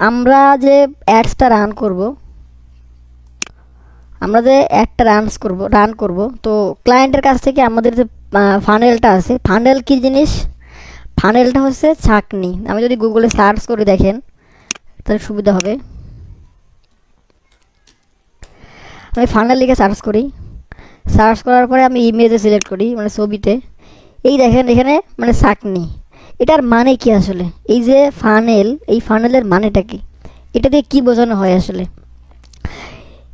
আমরা যে অ্যাডসটা রান করব, আমরা যে অ্যাডটা রানস করব রান করব, তো ক্লায়েন্টের কাছ থেকে আমাদের যে ফানেলটা আছে ফানেল কি জিনিস? ফানেলটা হচ্ছে ছাকনি আমি যদি গুগলে সার্চ করে দেখেন, তাহলে সুবিধা হবে। আমি ফানেল লিখে সার্চ করি। সার্চ করার পরে আমি ইমেজে সিলেক্ট করি মানে ছবিতে। এই দেখেন, এখানে মানে ছাকনি এটার মানে কি আসলে? এই যে ফানেল এই ফানেলের মানেটা কি? এটা দিয়ে কি বোঝানো হয় আসলে?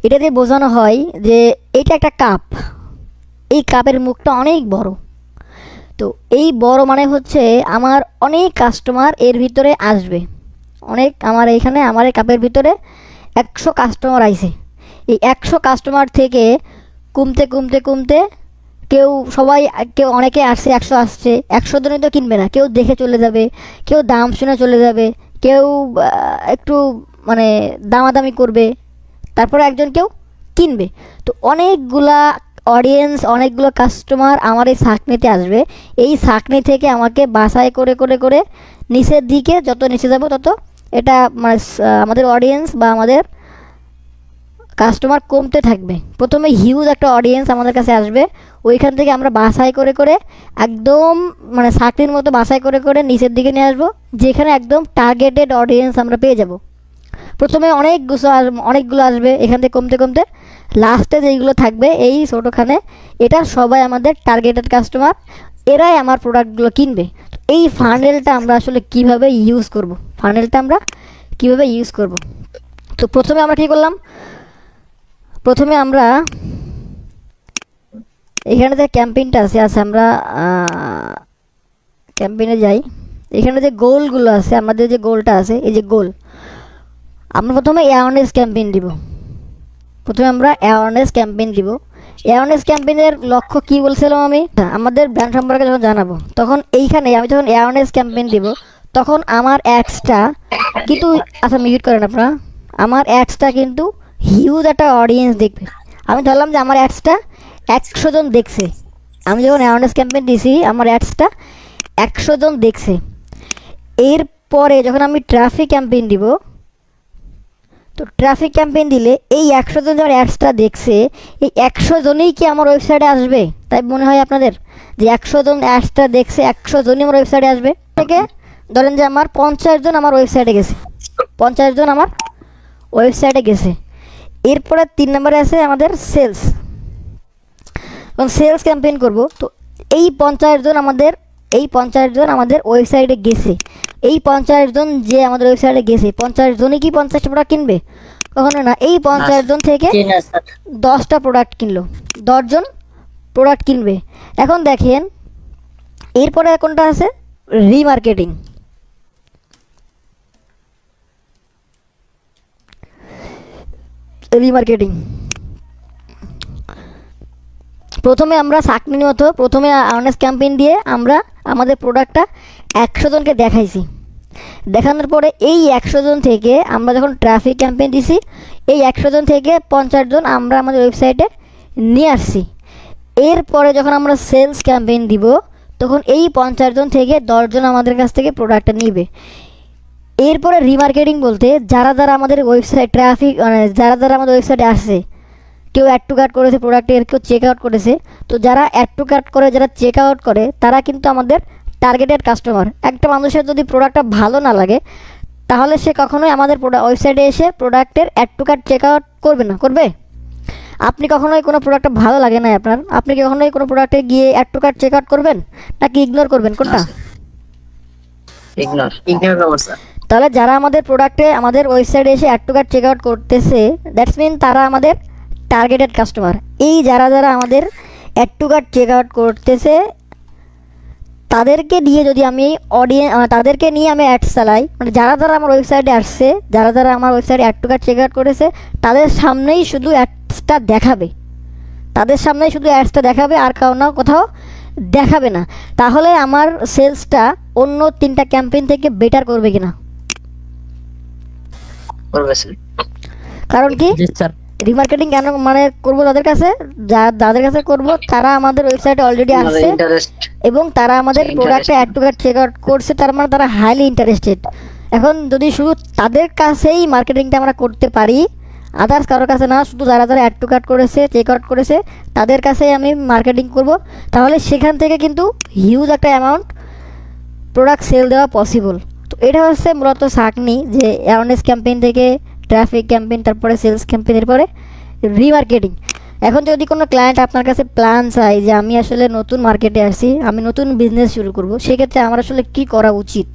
এটা দিয়ে বোঝানো হয় যে এটা একটা কাপ এই কাপের মুখটা অনেক বড়। তো এই বড় মানে হচ্ছে আমার অনেক কাস্টমার এর ভিতরে আসবে। অনেক আমার এইখানে আমার এই কাপের ভিতরে একশো কাস্টমার আইছে। এই একশো কাস্টমার থেকে কমতে কমতে কমতে কেউ সবাই, কেউ অনেকে আসছে, একশো আসছে, একশো জনই তো কিনবে না। কেউ দেখে চলে যাবে, কেউ দাম শুনে চলে যাবে, কেউ একটু মানে দামাদামি করবে, তারপরে একজন কেউ কিনবে। তো অনেকগুলা অডিয়েন্স অনেকগুলো কাস্টমার আমার এই সাকনিতে আসবে। এই সাকনি থেকে আমাকে বাসায় করে করে করে নিচের দিকে যত নিচে যাব তত এটা মানে আমাদের অডিয়েন্স বা আমাদের কাস্টমার কমতে থাকবে। প্রথমে হিউজ একটা অডিয়েন্স আমাদের কাছে আসবে। ওইখান থেকে আমরা বাছাই করে করে একদম মানে চাকরির মতো বাছাই করে করে নিচের দিকে নিয়ে আসব, যেখানে একদম টার্গেটেড অডিয়েন্স আমরা পেয়ে যাব। প্রথমে অনেকগুলো আস- অনেকগুলো আসবে এখান থেকে কমতে কমতে। লাস্টে যেইগুলো থাকবে, এই ছোটোখানে এটা সবাই আমাদের টার্গেটেড কাস্টমার এরাই আমার প্রোডাক্টগুলো কিনবে। এই ফানেলটা আমরা আসলে কীভাবে ইউজ করব? ফানেলটা আমরা কীভাবে ইউজ করব? তো প্রথমে আমরা কী করলাম? প্রথমে আমরা এখানে যে ক্যাম্পেইনটা আছে আছে আমরা ক্যাম্পেইনে যাই। এখানে যে গোলগুলো আছে, আমাদের যে গোলটা আছে, এই যে গোল, আমরা প্রথমে অ্যাওয়ারনেস ক্যাম্পেইন দিব। প্রথমে আমরা অ্যাওয়ারনেস ক্যাম্পেইন দিব। অ্যাওয়ারনেস ক্যাম্পেইনের লক্ষ্য কি বলছিলাম আমি? আমাদের ব্র্যান্ড সম্পর্কে যখন জানাব, তখন এইখানে আমি যখন অ্যাওয়ারনেস ক্যাম্পেইন দিব, তখন আমার অ্যাডসটা কিন্তু আচ্ছা মিউট করেন আপনারা, আমার অ্যাডসটা কিন্তু হিউজ একটা অডিয়েন্স দেখবে। আমি ধরলাম যে আমার অ্যাডসটা একশো জন দেখছে। আমি যখন অ্যাওয়ারনেস ক্যাম্পেইন দিছি, আমার অ্যাডসটা একশো জন দেখছে। এরপরে যখন আমি ট্রাফিক ক্যাম্পেইন দিব, তো ট্রাফিক ক্যাম্পেইন দিলে এই একশো জন যারা অ্যাডসটা দেখছে, এই একশো জনই কি আমার ওয়েবসাইটে আসবে? তাই মনে হয় আপনাদের যে একশো জন অ্যাডসটা দেখছে, একশো জনই আমার ওয়েবসাইটে আসবে। থেকে ধরেন যে আমার পঞ্চাশ জন আমার ওয়েবসাইটে গেছে। পঞ্চাশ জন আমার ওয়েবসাইটে গেছে। এরপরে তিন নম্বরে আছে আমাদের সেলস এবং সেলস ক্যাম্পেইন করব। তো এই পঞ্চাশ জন আমাদের এই পঞ্চাশ জন আমাদের ওয়েবসাইটে গেছে। এই পঞ্চাশ জন যে আমাদের ওয়েবসাইটে গেছে পঞ্চাশ জনই কি পঞ্চাশটা প্রোডাক্ট কিনবে? কখনো না। এই পঞ্চাশ জন থেকে দশটা প্রোডাক্ট কিনলো। দশজন প্রোডাক্ট কিনবে। এখন দেখেন এরপরে কোনটা আছে? রিমার্কেটিং রিমার্কেটিং প্রথমে আমরা চাকরির মতো প্রথমে আওয়ারনেস ক্যাম্পেইন দিয়ে আমরা আমাদের প্রোডাক্টটা একশো জনকে দেখাইছি। দেখানোর পরে এই একশো জন থেকে আমরা যখন ট্রাফিক ক্যাম্পেইন দিছি, এই একশো জন থেকে পঞ্চাশ জন আমরা আমাদের ওয়েবসাইটে নিয়ে আসছি। এরপরে যখন আমরা সেলস ক্যাম্পেইন দিব, তখন এই পঞ্চাশ জন থেকে দশজন আমাদের কাছ থেকে প্রোডাক্টটা নিবে। এরপরে রিমার্কেটিং বলতে যারা যারা আমাদের ওয়েবসাইট ট্রাফিক মানে যারা যারা আমাদের ওয়েবসাইটে আসছে কেউ অ্যাড টু কার্ট করেছে প্রোডাক্টের কেউ চেক আউট করেছে তো যারা অ্যাড টু কার্ট করে যারা চেক আউট করে তারা কিন্তু আমাদের টার্গেটেড কাস্টমার একটা মানুষের যদি প্রোডাক্টটা ভালো না লাগে তাহলে সে কখনোই আমাদের ওয়েবসাইটে এসে প্রোডাক্টের add to cart check out করবে না। করবে? আপনি কখনোই কোনো প্রোডাক্টটা ভালো লাগে না আপনার। আপনি কি কখনোই কোনো প্রোডাক্টে গিয়ে add to cart check out করবেন? নাকি ইগনোর করবেন? কোনটা? ইগনোর ইগনোর করব স্যার তাহলে যারা আমাদের প্রোডাক্টে আমাদের ওয়েবসাইটে এসে add to cart check out করতেছে দ্যাটস মিন তারা আমাদের টার্গেটেড কাস্টমার এই যারা যারা আমাদের add to cart check out করতেছে, তাদেরকে নিয়ে যদি আমি অডিয়েন্স তাদেরকে নিয়ে আমি অ্যাডস চালাই মানে যারা যারা আমার ওয়েবসাইটে আসছে, যারা যারা আমার ওয়েবসাইটে add to cart check out করেছে, তাদের সামনেই শুধু অ্যাডসটা দেখাবে। তাদের সামনেই শুধু অ্যাডসটা দেখাবে, আর কাউ না কোথাও দেখাবে না। তাহলে আমার সেলসটা অন্য তিনটা ক্যাম্পেইন থেকে বেটার করবে কিনা? করবে স্যার কারণ কি? স্যার। রিমার্কেটিং কেন মানে করব তাদের কাছে? যা যাদের কাছে করব তারা আমাদের ওয়েবসাইটে অলরেডি আসছে এবং তারা আমাদের প্রোডাক্টে add to cart check out করছে তার মানে তারা হাইলি ইন্টারেস্টেড এখন যদি শুধু তাদের কাছেই মার্কেটিংটা আমরা করতে পারি আদার্স কারোর কাছে না শুধু যারা যারা অ্যাড টু কার্ড করেছে চেক আউট করেছে তাদের কাছেই আমি মার্কেটিং করব তাহলে সেখান থেকে কিন্তু হিউজ একটা অ্যামাউন্ট প্রোডাক্ট সেল দেওয়া পসিবল এটা হচ্ছে মূলত সাকনি যে অ্যাওয়ারনেস ক্যাম্পেইন থেকে ট্রাফিক ক্যাম্পেইন তারপরে সেলস ক্যাম্পেইনের পরে রিমার্কেটিং এখন যদি কোনো ক্লায়েন্ট আপনার কাছে প্ল্যান চাই যে আমি আসলে নতুন মার্কেটে আসছি, আমি নতুন বিজনেস শুরু করব, সেক্ষেত্রে আমার আসলে কী করা উচিত?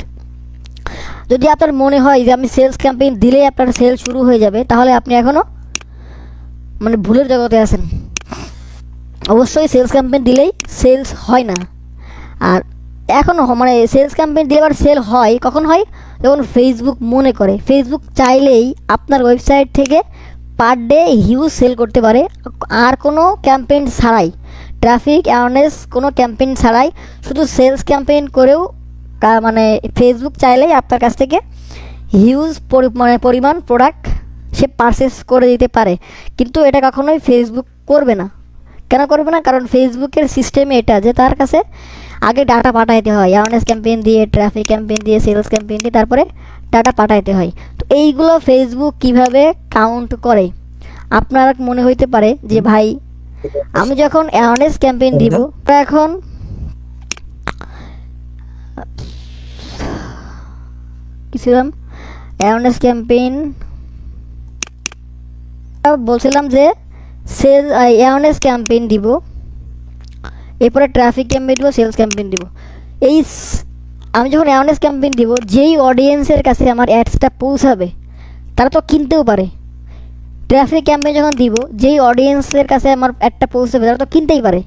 যদি আপনার মনে হয় যে আমি সেলস ক্যাম্পেইন দিলেই আপনার সেল শুরু হয়ে যাবে, তাহলে আপনি এখনও মানে ভুলের জগতে আছেন। অবশ্যই সেলস ক্যাম্পেইন দিলেই সেলস হয় না। আর এখনও মানে সেলস ক্যাম্পেইন দিলে আবার সেল হয়, কখন হয়? যখন ফেসবুক মনে করে। ফেসবুক চাইলেই আপনার ওয়েবসাইট থেকে পার ডে হিউজ সেল করতে পারে। আর কোনো ক্যাম্পেইন ছাড়াই। ট্রাফিক অ্যাওয়ারনেস কোনো ক্যাম্পেইন ছাড়াই। শুধু সেলস ক্যাম্পেইন করেও মানে ফেসবুক চাইলেই আপনার কাছ থেকে হিউজ মানে পরিমাণ প্রোডাক্ট সে পারচেস করে দিতে পারে। কিন্তু এটা কখনোই ফেসবুক করবে না। কেন করবে না? কারণ ফেসবুকের সিস্টেমে এটা যে তার কাছে আগে ডাটা পাঠাইতে হয়। অ্যাওয়ারনেস ক্যাম্পেইন দিয়ে ট্রাফিক ক্যাম্পেইন দিয়ে সেলস ক্যাম্পেইন দিয়ে তারপরে ডাটা পাঠাইতে হয়। তো এইগুলো ফেসবুক কীভাবে কাউন্ট করে? আপনার মনে হইতে পারে যে ভাই আমি যখন অ্যাওয়ারনেস ক্যাম্পেইন দিব এখন কি ছিলাম? অ্যাওয়ারনেস ক্যাম্পেইন বলছিলাম যে সেল অ্যাওয়ারনেস ক্যাম্পেইন দিব। এরপরে ট্রাফিক ক্যাম্পেইন দিব সেলস ক্যাম্পেইন দিব। এই আমি যখন অ্যাওয়ারনেস ক্যাম্পেইন দিব, যেই অডিয়েন্সের কাছে আমার অ্যাডসটা পৌঁছাবে, তারা তো কিনতেও পারে। ট্রাফিক ক্যাম্পেইন যখন দিব, যেই অডিয়েন্সের কাছে আমার অ্যাডটা পৌঁছাবে, তারা তো কিনতেই পারে।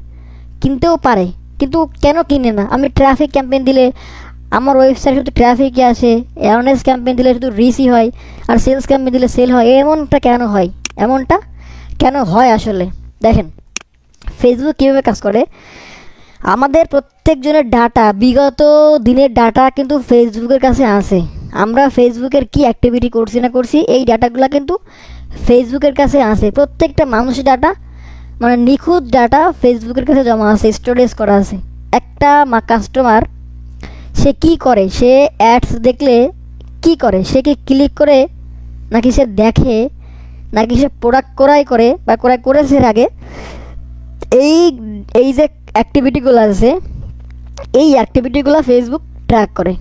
কিনতেও পারে, কিন্তু কেন কিনে না? আমি ট্রাফিক ক্যাম্পেইন দিলে, আমার ওয়েবসাইট শুধু ট্রাফিকই আসে অ্যাওয়ারনেস ক্যাম্পেইন দিলে শুধু রিসি হয়, আর সেলস ক্যাম্পেইন দিলে সেল হয়, এমনটা কেন হয়? এমনটা কেন হয় আসলে? দেখেন ফেসবুক কীভাবে কাজ করে? আমাদের প্রত্যেকজনের ডাটা বিগত দিনের ডাটা কিন্তু ফেসবুকের কাছে আসে আমরা ফেসবুকের কি অ্যাক্টিভিটি করছি না করছি, এই ডাটাগুলো কিন্তু ফেসবুকের কাছে আসে প্রত্যেকটা মানুষের ডাটা মানে নিখুঁত ডাটা ফেসবুকের কাছে জমা আছে স্টোরেজ করা আছে। একটা মা কাস্টমার সে কি করে? সে অ্যাডস দেখলে কি করে? সে কি ক্লিক করে? নাকি সে দেখে? নাকি সে প্রোডাক্ট ক্রয় করে? বা ক্রয় করেছে আগে? এই এই যে অ্যাক্টিভিটিগুলো আছে, এই অ্যাক্টিভিটিগুলো ফেসবুক ট্র্যাক করে।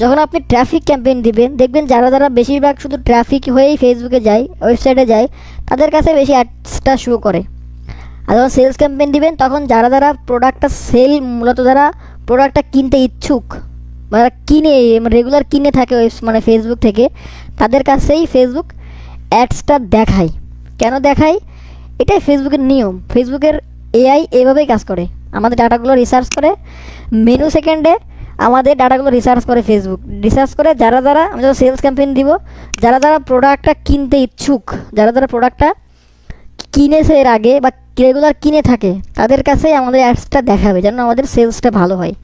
যখন আপনি ট্রাফিক ক্যাম্পেইন দিবেন, দেখবেন যারা যারা বেশিরভাগ শুধু ট্রাফিক হয়েই ফেসবুকে যায় ওয়েবসাইটে যায়, তাদের কাছে বেশি অ্যাডসটা শো করে। আর যখন সেলস ক্যাম্পেইন দিবেন, তখন যারা যারা প্রোডাক্টটা সেল মূলত যারা প্রোডাক্টটা কিনতে ইচ্ছুক, বা কিনে রেগুলার কিনে থাকে মানে ফেসবুক থেকে, তাদের কাছেই ফেসবুক অ্যাডসটা দেখায়। কেন দেখায়? এটাই ফেসবুকের নিয়ম। ফেসবুকের এআই এভাবেই কাজ করে। আমাদের ডাটাগুলো রিসার্চ করে। মেনু সেকেন্ডে আমাদের ডাটাগুলো রিসার্চ করে ফেসবুক রিসার্চ করে যারা যারা আমি যখন সেলস ক্যাম্পেইন দিব, যারা যারা প্রোডাক্টটা কিনতে ইচ্ছুক, যারা যারা প্রোডাক্টটা কিনেছে এর আগে বা রেগুলার কিনে থাকে, তাদের কাছেই আমাদের অ্যাডসটা দেখাবে যেন আমাদের সেলসটা ভালো হয়।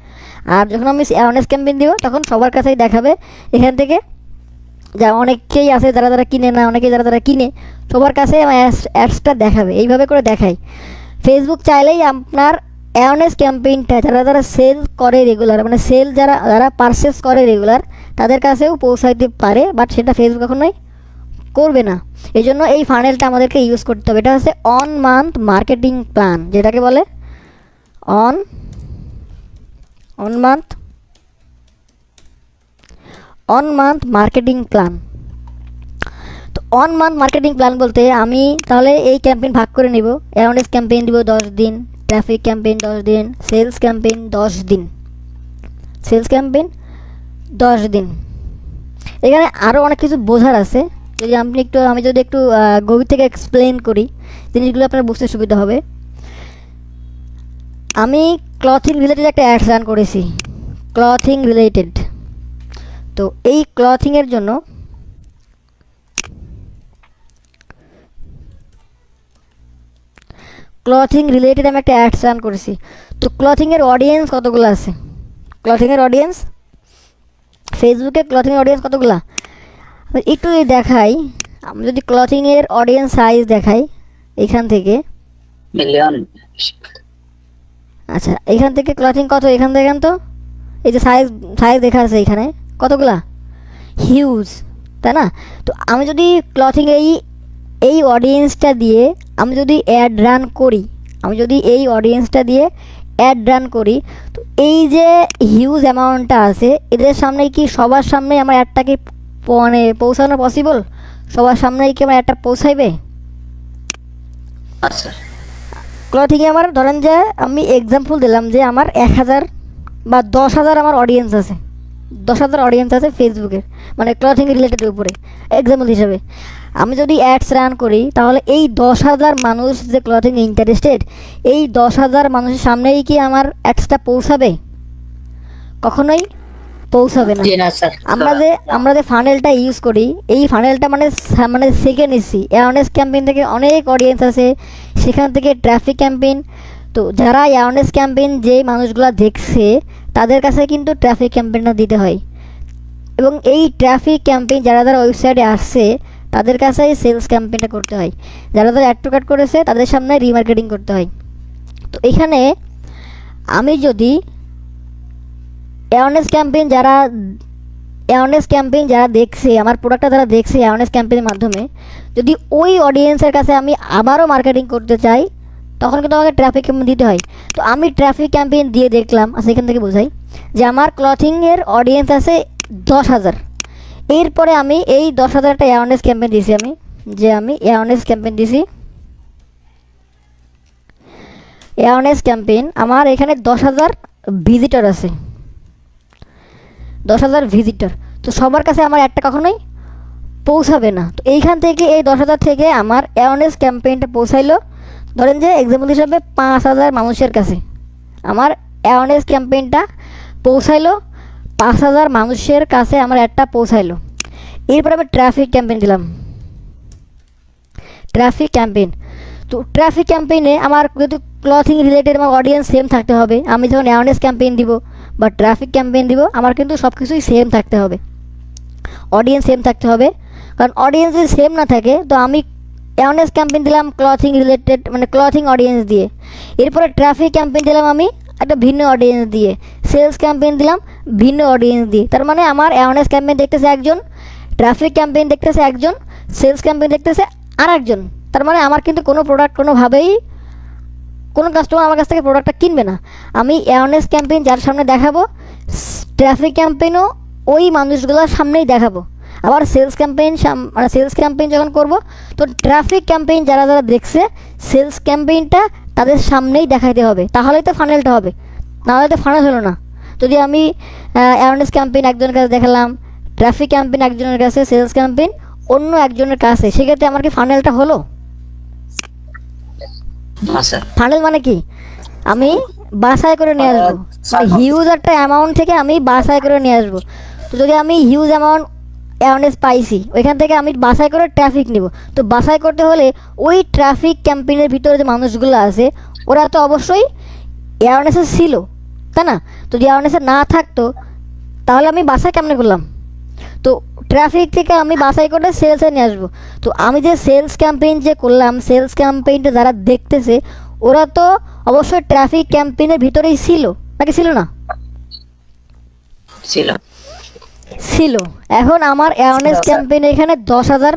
আর যখন আমি অ্যাওয়ারনেস ক্যাম্পেইন দিব, তখন সবার কাছেই দেখাবে। এখান থেকে যা অনেকেই আছে যারা যারা কিনে না, অনেকেই যারা যারা কিনে, সবার কাছে অ্যাডসটা দেখাবে। এইভাবে করে দেখায় ফেসবুক চাইলেই আপনার অ্যাওয়ারনেস ক্যাম্পেইনটা যারা যারা সেল করে রেগুলার মানে সেল যারা যারা পারচেস করে রেগুলার তাদের কাছেও পৌঁছাইতে পারে বাট সেটা ফেসবুক কখনোই করবে না। এই জন্য এই ফানেলটা আমাদেরকে ইউজ করতে হবে। এটা হচ্ছে অন মান্থ মার্কেটিং প্ল্যান যেটাকে বলে on on month on month marketing plan তো অন মান্থ মার্কেটিং প্ল্যান বলতে আমি তাহলে এই ক্যাম্পেইন ভাগ করে নিব। অ্যাওয়ারনেস ক্যাম্পেইন দিব দশ দিন ট্রাফিক ক্যাম্পেইন দশ দিন সেলস ক্যাম্পেইন দশ দিন। সেলস ক্যাম্পেইন দশ দিন। এখানে আরও অনেক কিছু বোঝার আছে। যদি আপনি একটু, আমি যদি একটু গভীর থেকে এক্সপ্লেন করি, জিনিসগুলো আপনার বুঝতে সুবিধা হবে। আমি ক্লথিং রিলেটেড একটা অ্যাডস রান করেছি। ক্লথিং রিলেটেড তো এই ক্লথিংয়ের জন্য ক্লথিং রিলেটেড আমি একটা অ্যাডস রান করেছি। তো ক্লথিংয়ের অডিয়েন্স কতগুলো আছে? ক্লথিংয়ের অডিয়েন্স ফেসবুকে ক্লথিংয়ের অডিয়েন্স কতগুলা? একটু যদি দেখাই আমি যদি ক্লথিংয়ের অডিয়েন্স সাইজ দেখাই এখান থেকে। মিলিয়ন আচ্ছা এখান থেকে ক্লথিং কত? এখান থেকে তো? এই যে সাইজ সাইজ দেখা আছে এখানে। কতগুলা? হিউজ তাই না? তো আমি যদি ক্লথিং এই এই অডিয়েন্সটা দিয়ে আমি যদি অ্যাড রান করি আমি যদি এই অডিয়েন্সটা দিয়ে অ্যাড রান করি তো এই যে হিউজ অ্যামাউন্টটা আছে এদের সামনে কি সবার সামনে আমার অ্যাডটা কি প- মানে পৌঁছানো পসিবল সবার সামনেই কি আমার অ্যাডটা পৌঁছাইবে? আচ্ছা। ক্লথিংয়ে আমার ধরেন যে আমি এক্সাম্পল দিলাম যে আমার এক হাজার বা দশ হাজার আমার অডিয়েন্স আছে। দশ হাজার অডিয়েন্স আছে ফেসবুকের মানে ক্লথিং রিলেটেড উপরে এক্সাম্পল হিসাবে। আমি যদি অ্যাডস রান করি তাহলে এই দশ হাজার মানুষ যে ক্লথিং ইন্টারেস্টেড এই দশ হাজার মানুষের সামনেই কি আমার অ্যাডসটা পৌঁছাবে? কখনোই পৌঁছাবে না। আমরা যে আমরা যে ফানেলটা ইউজ করি এই ফানেলটা মানে মানে সেকেন্ড নিচ্ছি অ্যাওয়ারনেস ক্যাম্পেইন থেকে অনেক অডিয়েন্স আছে সেখান থেকে ট্রাফিক ক্যাম্পেইন তো যারা অ্যাওয়ারনেস ক্যাম্পেইন যে মানুষগুলো দেখছে তাদের কাছে কিন্তু ট্রাফিক ক্যাম্পেইনটা দিতে হয়। এবং এই ট্রাফিক ক্যাম্পেইন যারা যারা ওয়েবসাইটে আসছে, তাদের কাছেই সেলস ক্যাম্পেইনটা করতে হয়। যারা যারা অ্যাড টু করেছে, তাদের সামনে রিমার্কেটিং করতে হয়। তো এখানে আমি যদি অ্যাওয়ারনেস ক্যাম্পেইন যারা অ্যাওয়ারনেস ক্যাম্পেইন যারা দেখছে, আমার প্রোডাক্টটা যারা দেখছে অ্যাওয়ারনেস ক্যাম্পেইনের মাধ্যমে, যদি ওই অডিয়েন্সের কাছে আমি আবারও মার্কেটিং করতে চাই তখন কিন্তু আমাকে ট্রাফিক ক্যাম্পেইন দিতে হয়। তো আমি ট্রাফিক ক্যাম্পেইন দিয়ে দেখলাম, আর সেখান থেকে বোঝাই যে আমার ক্লথিংয়ের অডিয়েন্স আছে দশ হাজার। এরপরে আমি এই দশ হাজার একটা অ্যাওয়ারনেস ক্যাম্পেইন দিয়েছি আমি, যে আমি অ্যাওয়ারনেস ক্যাম্পেইন দিছি। অ্যাওয়ারনেস ক্যাম্পেইন আমার এখানে দশ হাজার ভিজিটর আছে। দশ হাজার ভিজিটর তো সবার কাছে আমার একটা কখনোই পৌঁছাবে না। তো এইখান থেকে, এই দশ হাজার থেকে আমার অ্যাওয়ারনেস ক্যাম্পেইনটা পৌঁছাইলো। ধরেন যে এক্সাম্পল হিসাবে পাঁচ হাজার মানুষের কাছে আমার অ্যাওয়ারনেস ক্যাম্পেইনটা পৌঁছাইলো, পাঁচ হাজার মানুষের কাছে আমার একটা পৌঁছাইলো। এরপর আমি ট্রাফিক ক্যাম্পেইন দিলাম। ট্রাফিক ক্যাম্পেইন তো ট্রাফিক ক্যাম্পেইনে আমার যেহেতু ক্লথিং রিলেটেড আমার অডিয়েন্স সেম থাকতে হবে, আমি যখন অ্যাওয়ারনেস ক্যাম্পেইন দিব বা ট্রাফিক ক্যাম্পেইন দিব, আমার কিন্তু সব কিছুই সেম থাকতে হবে। অডিয়েন্স সেম থাকতে হবে। কারণ অডিয়েন্স যদি সেম না থাকে, তো আমি অ্যাওয়ারনেস ক্যাম্পেইন দিলাম ক্লথিং রিলেটেড মানে ক্লথিং অডিয়েন্স দিয়ে। এরপরে ট্রাফিক ক্যাম্পেইন দিলাম আমি, একটা ভিন্ন অডিয়েন্স দিয়ে। সেলস ক্যাম্পেইন দিলাম, ভিন্ন অডিয়েন্স দিয়ে। তার মানে আমার অ্যাওয়ারনেস ক্যাম্পেইন দেখতেছে একজন ট্রাফিক ক্যাম্পেইন দেখতেছে একজন সেলস ক্যাম্পেইন দেখতেছে আর একজন তার মানে আমার কিন্তু কোনো প্রোডাক্ট কোনোভাবেই, কোনো কাস্টমার আমার কাছ থেকে প্রোডাক্টটা কিনবে না। আমি অ্যাওয়ারনেস ক্যাম্পেইন যার সামনে দেখাবো ট্রাফিক ক্যাম্পেইনও ওই মানুষগুলোর সামনেই দেখাবো। আবার সেলস ক্যাম্পেইন মানে সেলস ক্যাম্পেইন যখন করব তো ট্রাফিক ক্যাম্পেইন যারা যারা দেখছে সেলস ক্যাম্পেইনটা তাদের সামনেই দেখাইতে হবে। তাহলেই তো ফানেলটা হবে। নাহলে তো ফানেল হলো না। যদি আমি অ্যাওয়ারনেস ক্যাম্পেইন একজনের কাছে দেখালাম ট্রাফিক ক্যাম্পেইন একজনের কাছে সেলস ক্যাম্পেইন অন্য একজনের কাছে সেক্ষেত্রে আমার কি ফানেলটা হলো? ফানেল মানে কি? আমি বাসায় করে নিয়ে আসব। মানে হিউজ একটা অ্যামাউন্ট থেকে আমি বাসায় করে নিয়ে আসব। তো যদি আমি হিউজ অ্যামাউন্ট অ্যাওয়ারনেস পাইছি। ওইখান থেকে আমি বাসায় করে ট্রাফিক নিব। তো বাসায় করতে হলে ওই ট্রাফিক ক্যাম্পেইনের ভিতরে যে মানুষগুলো আছে, ওরা তো অবশ্যই অ্যাওয়ারনেসে ছিল, তাই না? তো যদি অ্যাওয়ারনেসে না থাকতো, তাহলে আমি বাসায় কেমনে করলাম? তো ট্রাফিক থেকে আমি বাসাই করে সেলসে নিয়ে আসব। তো আমি যে সেলস ক্যাম্পেইন যে করলাম সেলস ক্যাম্পেইনটা যারা দেখতেছে, ওরা তো অবশ্যই ট্রাফিক ক্যাম্পেইনের ভিতরেই ছিল, নাকি ছিল না? ছিল। ছিল। এখন আমার অ্যাওয়ারনেস ক্যাম্পেইন এখানে দশ হাজার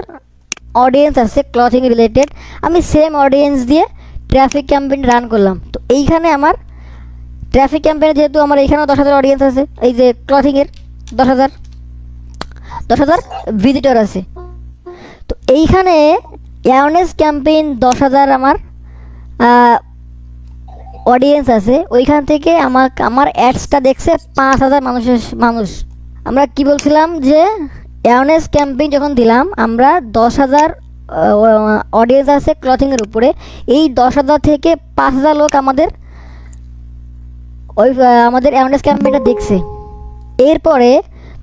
অডিয়েন্স আছে ক্লথিং রিলেটেড আমি সেম অডিয়েন্স দিয়ে ট্রাফিক ক্যাম্পেইন রান করলাম। তো এইখানে আমার ট্রাফিক ক্যাম্পেইনে যেহেতু আমার এইখানেও দশ হাজার অডিয়েন্স আছে এই যে ক্লথিংয়ের দশ হাজার দশ হাজার ভিজিটর আছে। তো এইখানে অ্যাওয়ারনেস ক্যাম্পেইন দশ হাজার আমার অডিয়েন্স আছে। ওইখান থেকে আমার আমার অ্যাডসটা দেখছে পাঁচ হাজার মানুষের মানুষ। আমরা কি বলছিলাম যে অ্যাওয়ারনেস ক্যাম্পেইন যখন দিলাম, আমরা দশ হাজার অডিয়েন্স আছে ক্লথিংয়ের উপরে। এই দশ হাজার থেকে পাঁচ হাজার লোক আমাদের ওই আমাদের অ্যাওয়ারনেস ক্যাম্পেইনটা দেখছে। এরপরে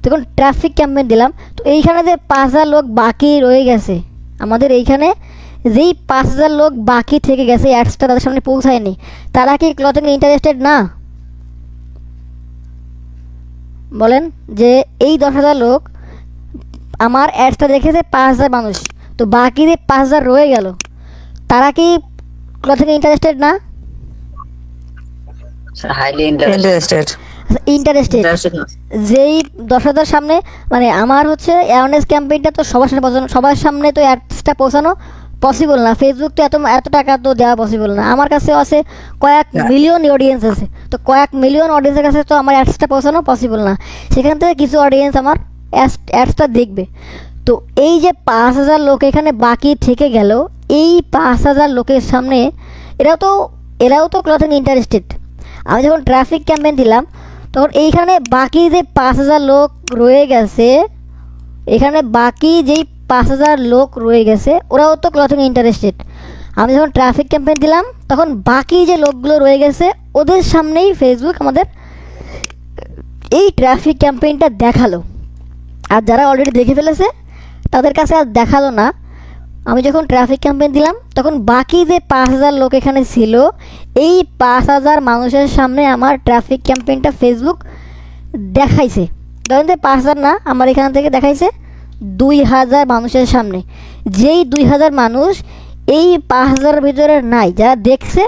তখন ট্রাফিক ক্যাম্পেইন দিলাম। তো এইখানে যে পাঁচ হাজার লোক বাকি রয়ে গেছে, আমাদের এইখানে যেই পাঁচ হাজার লোক বাকি থেকে গেছে অ্যাডসটা তাদের সামনে পৌঁছায়নি, তারা কি ক্লথিং ইন্টারেস্টেড না? বলেন যে এই দশ হাজার লোক আমার অ্যাডসটা দেখেছে পাঁচ হাজার মানুষ। তো বাকি যে পাঁচ হাজার রয়ে গেল তারা কি ক্লথিং ইন্টারেস্টেড না? Sir highly interest interested interested যেই দশ হাজার সামনে মানে আমার হচ্ছে অ্যাওয়ারনেস ক্যাম্পেইনটা তো সবার সামনে পৌঁছানো সবার সামনে তো অ্যাডসটা পৌঁছানো পসিবল না। ফেসবুক তো এত এত টাকা তো দেওয়া পসিবল না। আমার কাছে আছে কয়েক মিলিয়ন অডিয়েন্স আছে। তো কয়েক মিলিয়ন অডিয়েন্সের কাছে তো আমার অ্যাডসটা পৌঁছানো পসিবল না। সেখান থেকে কিছু অডিয়েন্স আমার অ্যাডসটা দেখবে। তো এই যে পাঁচ হাজার লোক এখানে বাকি থেকে গেল এই পাঁচ হাজার লোকের সামনে এরাও তো এরাও তো ক্লথিং ইন্টারেস্টেড আমি যখন ট্রাফিক ক্যাম্পেইন দিলাম তখন এইখানে বাকি যে পাঁচ হাজার লোক রয়ে গেছে এখানে বাকি যেই পাঁচ হাজার লোক রয়ে গেছে, ওরাও তো ক্লথিং ইন্টারেস্টেড আমি যখন ট্রাফিক ক্যাম্পেইন দিলাম, তখন বাকি যে লোকগুলো রয়ে গেছে, ওদের সামনেই ফেসবুক আমাদের এই ট্রাফিক ক্যাম্পেইনটা দেখাল। আর যারা অলরেডি দেখে ফেলেছে, তাদের কাছে আর দেখাল না। আমি যখন ট্রাফিক ক্যাম্পেইন দিলাম, তখন বাকি যে পাঁচ হাজার লোক এখানে ছিল, এই পাঁচ হাজার মানুষের সামনে আমার ট্রাফিক ক্যাম্পেইনটা ফেসবুক দেখাইছে। ধরেন যে পাঁচ হাজার না, আমার এখান থেকে দেখাইছে দুই হাজার মানুষের সামনে। যেই দুই হাজার মানুষ এই পাঁচ হাজারের ভিতরে নাই, যারা দেখছে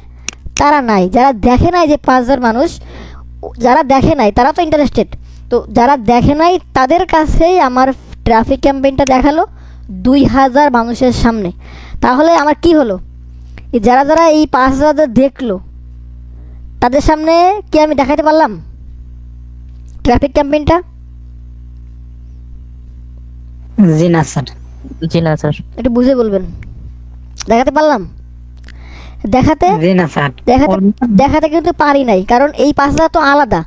তারা নাই। যারা দেখে নাই যে পাঁচ হাজার মানুষ, যারা দেখে নাই, তারা তো ইন্টারেস্টেড তো যারা দেখে নাই, তাদের কাছেই আমার ট্রাফিক ক্যাম্পেইনটা দেখাল দুই হাজার মানুষের সামনে। তাহলে আমার কি হলো? যারা যারা এই পাঁচ হাজার দেখল, তাদের সামনে কি আমি দেখাতে পারলাম? ট্রাফিক ক্যাম্পেইনটা জি না স্যার জি না স্যার একটু বুঝে বলবেন। দেখাতে পারলাম? দেখাতে জি না স্যার দেখাতে দেখাতে কিন্তু পারি নাই কারণ এই পাঁচ হাজার তো আলাদা।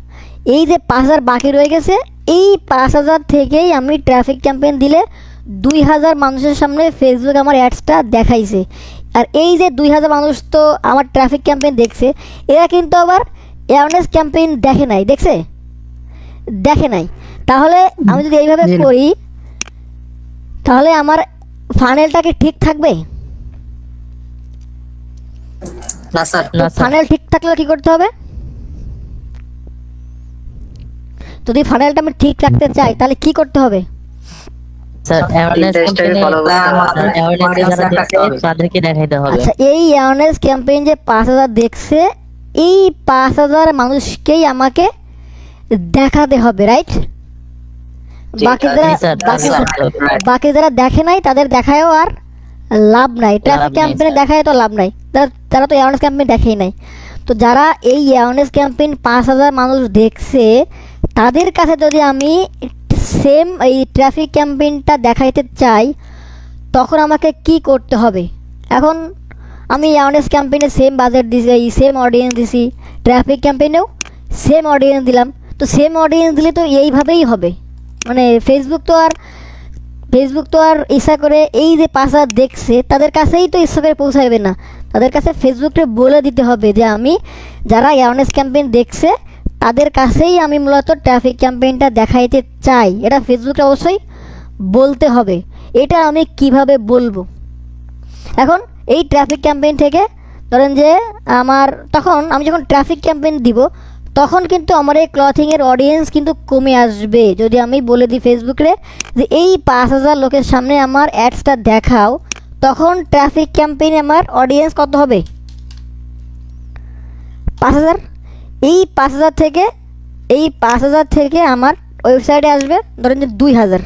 এই যে পাঁচ হাজার বাকি রয়ে গেছে এই পাঁচ হাজার থেকেই আমি ট্রাফিক ক্যাম্পেইন দিলে দুই হাজার মানুষের সামনে ফেসবুক আমার অ্যাডসটা দেখাইছে। আর এই যে দুই হাজার মানুষ তো আমার ট্রাফিক ক্যাম্পেইন দেখছে এরা কিন্তু আবার অ্যাওয়ারনেস ক্যাম্পেইন দেখে নাই দেখছে? দেখে নাই। তাহলে আমি যদি এইভাবে করি তাহলে আমার ফানেলটা কি ঠিক থাকবে? না স্যার। না ফানেল ঠিক থাকলে কি করতে হবে? যদি ফানেলটা আমি ঠিক রাখতে চাই তাহলে কি করতে হবে? আচ্ছা এই অ্যাওয়ারনেস ক্যাম্পেইন যে পাঁচ হাজার দেখছে এই পাঁচ হাজার মানুষকেই আমাকে দেখাতে হবে রাইট বাকি যারা বাকি যারা- বাকি যারা দেখে নাই তাদের দেখায়ও আর লাভ নাই। ট্রাফিক ক্যাম্পেইনে দেখায় তো লাভ নাই। তারা তারা তো অ্যাওয়ারনেস ক্যাম্পেইন দেখেই নাই। তো যারা এই অ্যাওয়ারনেস ক্যাম্পেইন পাঁচ হাজার মানুষ দেখছে তাদের কাছে যদি আমি সেম এই ট্রাফিক ক্যাম্পেইনটা দেখাইতে চাই তখন আমাকে কি করতে হবে? এখন আমি অ্যাওয়ারনেস ক্যাম্পেইনে সেম বাজেট দিছি এই সেম অডিয়েন্স দিছি। ট্রাফিক ক্যাম্পেইনেও সেম অডিয়েন্স দিলাম। তো সেম অডিয়েন্স দিলে তো এইভাবেই হবে। মানে ফেসবুক তো আর ফেসবুক তো আর ইচ্ছা করে এই যে হাজার দেখছে, তাদের কাছেই তো ইচ্ছা করে পৌঁছাবে না। তাদের কাছে ফেসবুককে বলে দিতে হবে যে আমি যারা অ্যাওয়ারনেস ক্যাম্পেইন দেখছে, তাদের কাছেই আমি মূলত ট্রাফিক ক্যাম্পেইনটা দেখাইতে চাই। এটা ফেসবুকে অবশ্যই বলতে হবে। এটা আমি কীভাবে বলব? এখন এই ট্রাফিক ক্যাম্পেইন থেকে ধরেন যে আমার, তখন আমি যখন ট্রাফিক ক্যাম্পেইন দিব তখন কিন্তু আমার এই ক্লথিংয়ের অডিয়েন্স কিন্তু কমে আসবে। যদি আমি বলে দিই ফেসবুকে যে, এই পাঁচ হাজার লোকের সামনে আমার অ্যাডসটা দেখাও, তখন ট্রাফিক ক্যাম্পেইনে আমার অডিয়েন্স কত হবে? পাঁচ হাজার? এই পাঁচ হাজার থেকে, এই পাঁচ হাজার থেকে আমার ওয়েবসাইটে আসবে ধরেন যে, দুই হাজার।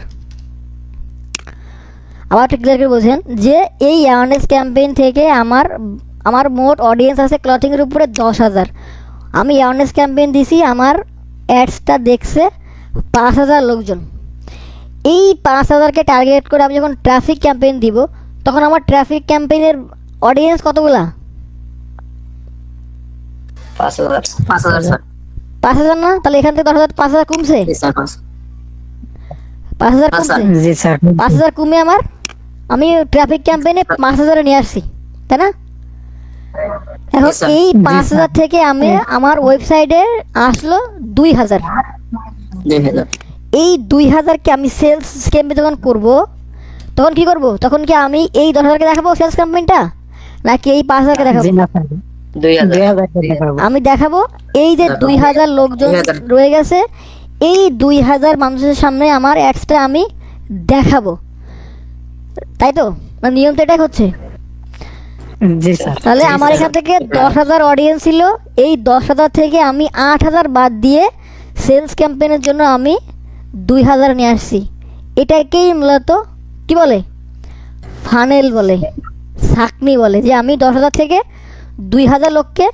আবার একটু ক্লিয়ার করে বোঝেন যে, এই অ্যাওয়ারনেস ক্যাম্পেইন থেকে আমার আমার মোট অডিয়েন্স আছে ক্লথিংয়ের উপরে দশ হাজার। আমি অ্যাওয়ারনেস ক্যাম্পেইন দিছি আমার অ্যাডসটা দেখছে পাঁচ হাজার লোকজন। এই পাঁচ হাজারকে টার্গেট করে আমি যখন ট্রাফিক ক্যাম্পেইন দিব তখন আমার ট্রাফিক ক্যাম্পেইনের অডিয়েন্স কতগুলা? পাঁচ হাজার না? তাহলে এখান থেকে দশ হাজার পাঁচ হাজার কমছে? পাঁচ কমছে হাজার। পাঁচ হাজার। কমে আমার। আমি ট্রাফিক ক্যাম্পেইনে পাঁচ হাজারে নিয়ে আসছি তাই না? এখন এই পাঁচ. হাজার থেকে আমি আমার ওয়েবসাইটে আসলো দুই হাজার। এই দুই হাজারকে আমি সেলস ক্যাম্পেইন যখন করব তখন কি করব? তখন কি আমি এই দশ হাজারকে দেখাবো সেলস ক্যাম্পেইনটা নাকি এই পাঁচ হাজারকে দেখাবো। আমি দেখাবো এই যে। দুই হাজার লোকজন রয়ে গেছে এই দুই হাজার মানুষের সামনে আমার অ্যাডসটা আমি দেখাবো। তাই তো? মানে নিয়ম তো এটাই হচ্ছে। জি স্যার। তাহলে আমার এখান থেকে দশ হাজার অডিয়েন্স ছিল। এই দশ হাজার থেকে আমি আট হাজার বাদ দিয়ে সেলস ক্যাম্পেনের জন্য আমি দুই হাজার নিয়ে আসছি। এটাকেই মূলত কি বলে? ফানেল বলে সাকনি বলে যে আমি দশ হাজার থেকে দুই হাজার লোককে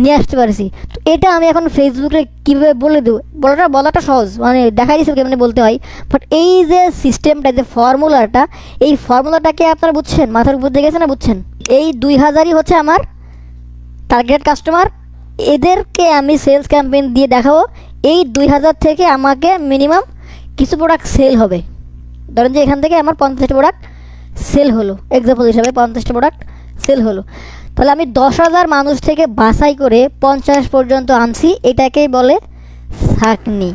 নিয়ে আসতে পারছি। এটা আমি এখন ফেসবুকে কীভাবে বলে দেবো? বলাটা বলাটা সহজ মানে দেখা যাচ্ছে কেমনি বলতে হয়। বাট এই যে সিস্টেমটা যে ফর্মুলাটা এই ফর্মুলাটাকে আপনারা বুঝছেন? মাথার উপর দিয়ে না বুঝছেন? এই দুই হাজারই হচ্ছে আমার টার্গেট কাস্টমার এদেরকে আমি সেলস ক্যাম্পেইন দিয়ে দেখাবো। এই দুই হাজার থেকে আমাকে মিনিমাম কিছু প্রোডাক্ট সেল হবে। ধরেন যে এখান থেকে আমার পঞ্চাশটা প্রোডাক্ট সেল হলো। এক্সাম্পল হিসাবে পঞ্চাশটা প্রোডাক্ট সেল হলো। তাহলে আমি দশ হাজার মানুষ থেকে বাছাই করে পঞ্চাশ পর্যন্ত আনছি এটাকেই বলে সাকনি।